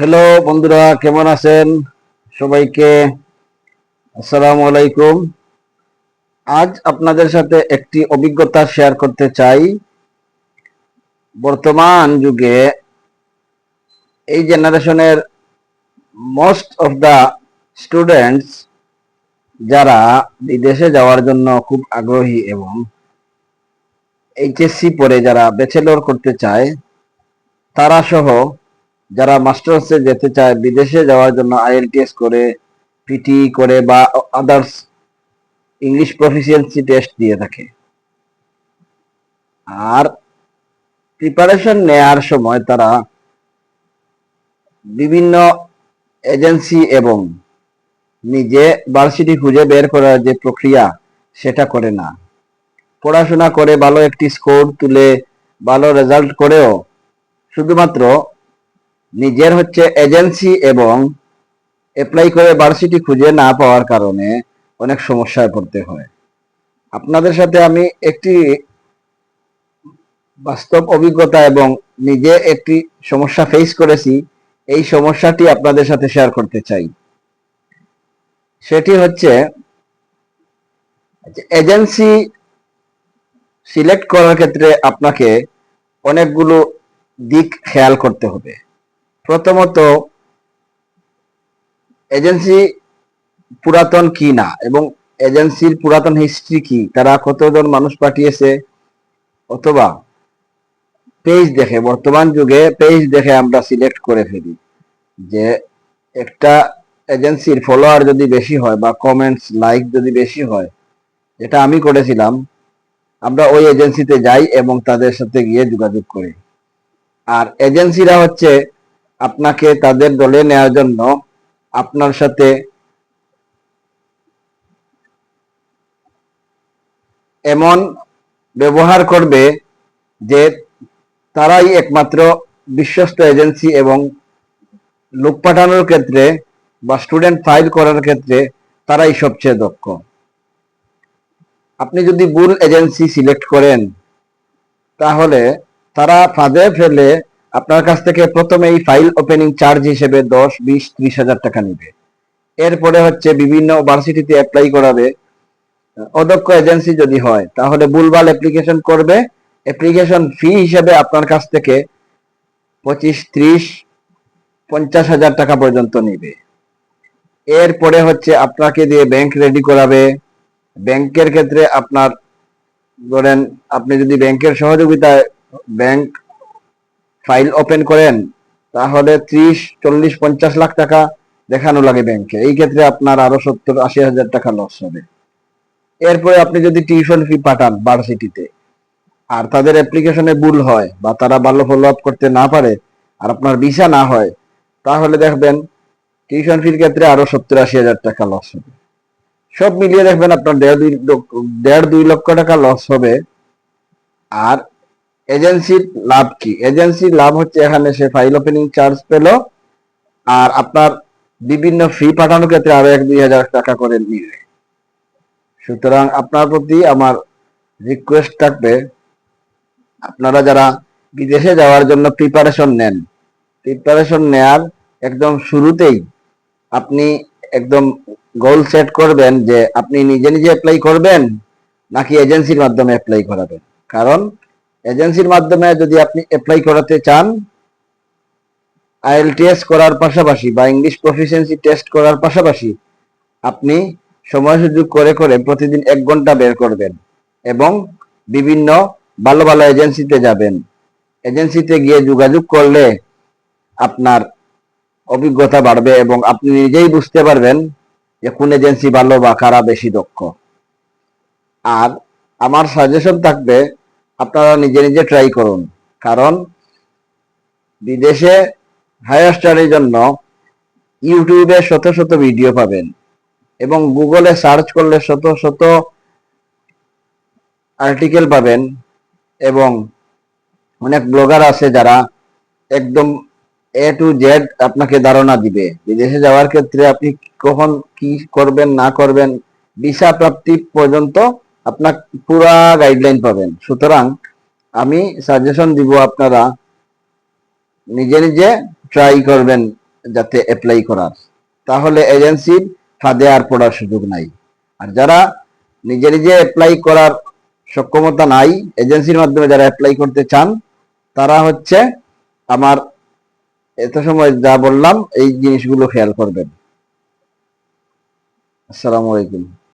Hello বন্ধুরা, কেমন আছেন? সবাইকে আসসালামু আলাইকুম। আজ আপনাদের সাথে একটি অভিজ্ঞতা শেয়ার করতে চাই। বর্তমান যুগে এই জেনারেশনের মোস্ট অফ দা স্টুডেন্টস যারা বিদেশে যাওয়ার জন্য খুব আগ্রহী এবং এইচএসসি পরে যারা ব্যাচেলর করতে চায়, তারা সহ যারা মাস্টার্সে যেতে চায়, বিদেশে যাওয়ার জন্য আইএলটিএস করে পিটি করে বা আদার্স ইংলিশ প্রফিসিয়েন্সি টেস্ট দিয়ে থাকে। আর প্রিপারেশন নেয়ার সময় তারা বিভিন্ন এজেন্সি এবং নিজে ভার্সিটি খুঁজে বের করার যে প্রক্রিয়া, সেটা করে না। পড়াশোনা করে ভালো একটি স্কোর তুলে, ভালো রেজাল্ট করেও শুধুমাত্র নিজের হচ্ছে এজেন্সি এবং অ্যাপ্লাই করে ভার্সিটি খুঁজে না পাওয়ার কারণে অনেক সমস্যায় পড়তে হয়। আপনাদের সাথে আমি একটি বাস্তব অভিজ্ঞতা এবং নিজে একটি সমস্যা ফেস করেছি। এই সমস্যাটি আপনাদের সাথে শেয়ার করতে চাই। সেটি হচ্ছে এজেন্সি সিলেক্ট করার ক্ষেত্রে আপনাকে অনেকগুলো দিক খেয়াল করতে হবে। প্রথমত, এজেন্সি পুরাতন কি না এবং এজেন্সির পুরাতন হিস্ট্রি কি? তারা কতজন মানুষ পাঠিয়েছে? অথবা পেজ দেখে, বর্তমান যুগে পেজ দেখে আমরা সিলেক্ট করে ফেলি যে একটা এজেন্সির ফলোয়ার যদি বেশি হয় বা কমেন্টস লাইক যদি বেশি হয় যেটা আমি করেছিলাম, আমরা ওই এজেন্সিতে যাই এবং তাদের সাথে গিয়ে যোগাযোগ করি। আর এজেন্সিরা হচ্ছে আপনাকে তাদের দলে নেওয়ার জন্য আপনার সাথে এমন ব্যবহার করবে যে তারাই একমাত্র বিশ্বস্ত এজেন্সি এবং লোক পাঠানোর ক্ষেত্রে বা স্টুডেন্ট ফাইল করার ক্ষেত্রে তারাই সবচেয়ে দক্ষ। আপনি যদি ভুল এজেন্সি সিলেক্ট করেন, তাহলে তারা ফাঁদে ফেলে আপনার কাছ থেকে প্রথমে এই ফাইল ওপেনিং চার্জ হিসেবে দশ, বিশ, ত্রিশ হাজার টাকা নিবে। এরপরে হচ্ছে বিভিন্ন ভার্সিটিতে অ্যাপ্লাই করাবে। অদক্ষ এজেন্সি যদি হয়, তাহলে ভুলভাল অ্যাপ্লিকেশন করবে। অ্যাপ্লিকেশন ফি হিসেবে আপনার কাছ থেকে পঁচিশ, ত্রিশ, পঞ্চাশ হাজার টাকা পর্যন্ত নিবে। এরপরে হচ্ছে আপনাকে দিয়ে ব্যাংক রেডি করাবে। ব্যাংকের ক্ষেত্রে আপনার, ধরেন আপনি যদি ব্যাংকের সহযোগিতায় ব্যাংক ফাইল ওপেন করেন, তাহলে ত্রিশ, চল্লিশ, পঞ্চাশ লাখ টাকা দেখানো লাগে ব্যাংকে। এই ক্ষেত্রে আপনার আরও সত্তর, আশি হাজার টাকা লস হবে। এরপরে আপনি যদি টিউশন ফি পাঠান ভার্সিটিতে আর তাদের অ্যাপ্লিকেশনে ভুল হয় বা তারা ভালো ফলো আপ করতে না পারে, আর আপনার ভিসা না হয়, তাহলে দেখবেন টিউশন ফির ক্ষেত্রে আরও সত্তর, আশি হাজার টাকা লস হবে। সব মিলিয়ে দেখবেন আপনার দেড় দুই দেড় দুই লক্ষ টাকা লস হবে। আর এজেন্সির লাভ কি? এজেন্সির লাভ হচ্ছে এখানে সে ফাইল ওপেনিং চার্জ পেল, আর আপনার বিভিন্ন ফি পাঠানোর ক্ষেত্রে আরও এক দুই হাজার টাকা করে নিবে। সুতরাং আপনার প্রতি আমার রিকোয়েস্ট থাকবে, আপনারা যারা বিদেশে যাওয়ার জন্য প্রিপারেশন নেন প্রিপারেশন নেয়ার একদম শুরুতেই আপনি একদম গোল সেট করবেন যে আপনি নিজে নিজে অ্যাপ্লাই করবেন, নাকি এজেন্সির মাধ্যমে অ্যাপ্লাই করাবেন। কারণ এজেন্সির মাধ্যমে যদি আপনি অ্যাপ্লাই করাতে চান আইএলটিএস করার পাশাপাশি বা ইংলিশ প্রফিসিয়েন্সি টেস্ট করার পাশাপাশি আপনি সময় সুযোগ করে করে প্রতিদিন এক ঘণ্টা বের করবেন এবং বিভিন্ন ভালো ভালো এজেন্সিতে যাবেন। এজেন্সিতে গিয়ে যোগাযোগ করলে আপনার অভিজ্ঞতা বাড়বে এবং আপনি নিজেই বুঝতে পারবেন যে কোন এজেন্সি ভালো বা কারা বেশি দক্ষ। আর আমার সাজেশন থাকবে আপনারা নিজে নিজে ট্রাই করুন। কারণ বিদেশে হায়ার স্টাডির জন্য ইউটিউবে শত শত ভিডিও পাবেন এবং গুগলে সার্চ করলে শত শত আর্টিকেল পাবেন এবং অনেক ব্লগার আছে যারা একদম এ টু জেড আপনাকে ধারণা দিবে। বিদেশে যাওয়ার ক্ষেত্রে আপনি কখন কি করবেন, না করবেন ভিসা প্রাপ্তি পর্যন্ত আপনার পুরা গাইডলাইন পাবেন। সুতরাং আমি সাজেশন দিব আপনারা নিজে নিজে ট্রাই করবেন যাতে অ্যাপ্লাই করার। তাহলে এজেন্সির ফাঁদে আর পড়ার সুযোগ নাই। আর যারা নিজে নিজে অ্যাপ্লাই করার সক্ষমতা নাই এজেন্সির মাধ্যমে যারা অ্যাপ্লাই করতে চান, তারা হচ্ছে আমার এত সময় যা বললাম, এই জিনিসগুলো খেয়াল করবেন। আসসালামু আলাইকুম।